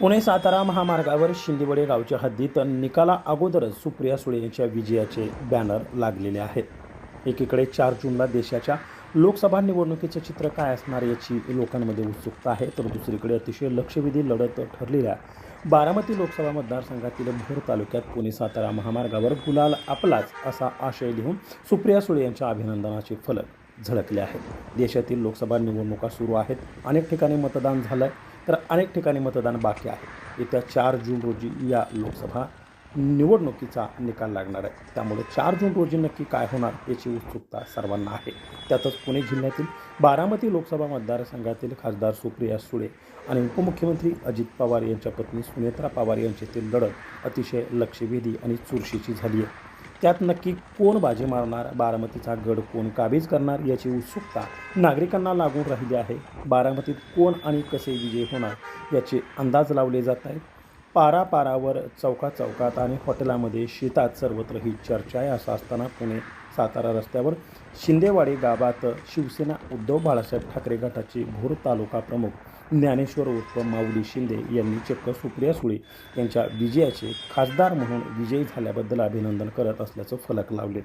पुणे सातारा महामार्गावर शिंदेवडे गावच्या हद्दीत निकाला अगोदरच सुप्रिया सुळे यांच्या विजयाचे बॅनर लागलेले आहेत. एकीकडे चार जूनला देशाच्या लोकसभा निवडणुकीचं चित्र काय असणार याची लोकांमध्ये उत्सुकता आहे तर दुसरीकडे अतिशय लक्षवेधी लढत ठरलेल्या बारामती लोकसभा मतदारसंघातील भोर तालुक्यात पुणे सातारा महामार्गावर गुलाल आपलाच असा आशय लिहून सुप्रिया सुळे यांच्या अभिनंदनाचे फलक झळकले आहेत. देशातील लोकसभा निवडणुका सुरू आहेत. अनेक ठिकाणी मतदान झालं आहे तर अनेक ठिकाणी मतदान बाकी आहे. येत्या चार जून रोजी या लोकसभा निवडणुकीचा निकाल लागणार आहे. त्यामुळे चार जून रोजी नक्की काय होणार याची उत्सुकता सर्वांना आहे. त्यातच पुणे जिल्ह्यातील बारामती लोकसभा मतदारसंघातील खासदार सुप्रिया सुळे आणि उपमुख्यमंत्री अजित पवार यांच्या पत्नी सुनेत्रा पवार यांच्यातील लढत अतिशय लक्षवेधी आणि चुरशीची झाली आहे. त्यात नक्की कोण बाजी मारणार बारामतीचा गड कोण काबीज करणार याची उत्सुकता नागरिकांना लागून राहिली आहे. बारामतीत कोण आणि कसे विजय होणार याचे अंदाज लावले जात आहेत. पारा पारावर चौकात चौकात आणि हॉटेलामध्ये शेतात सर्वत्र ही चर्चा आहे. असं असताना पुणे सातारा रस्त्यावर शिंदेवाडी गावात शिवसेना उद्धव बाळासाहेब ठाकरे गटाचे भोर तालुका प्रमुख ज्ञानेश्वर उर्फ माऊली शिंदे यांनी चक्क सुप्रिया सुळे यांच्या विजयाचे खासदार म्हणून विजयी झाल्याबद्दल अभिनंदन करत असल्याचं फलक लावले.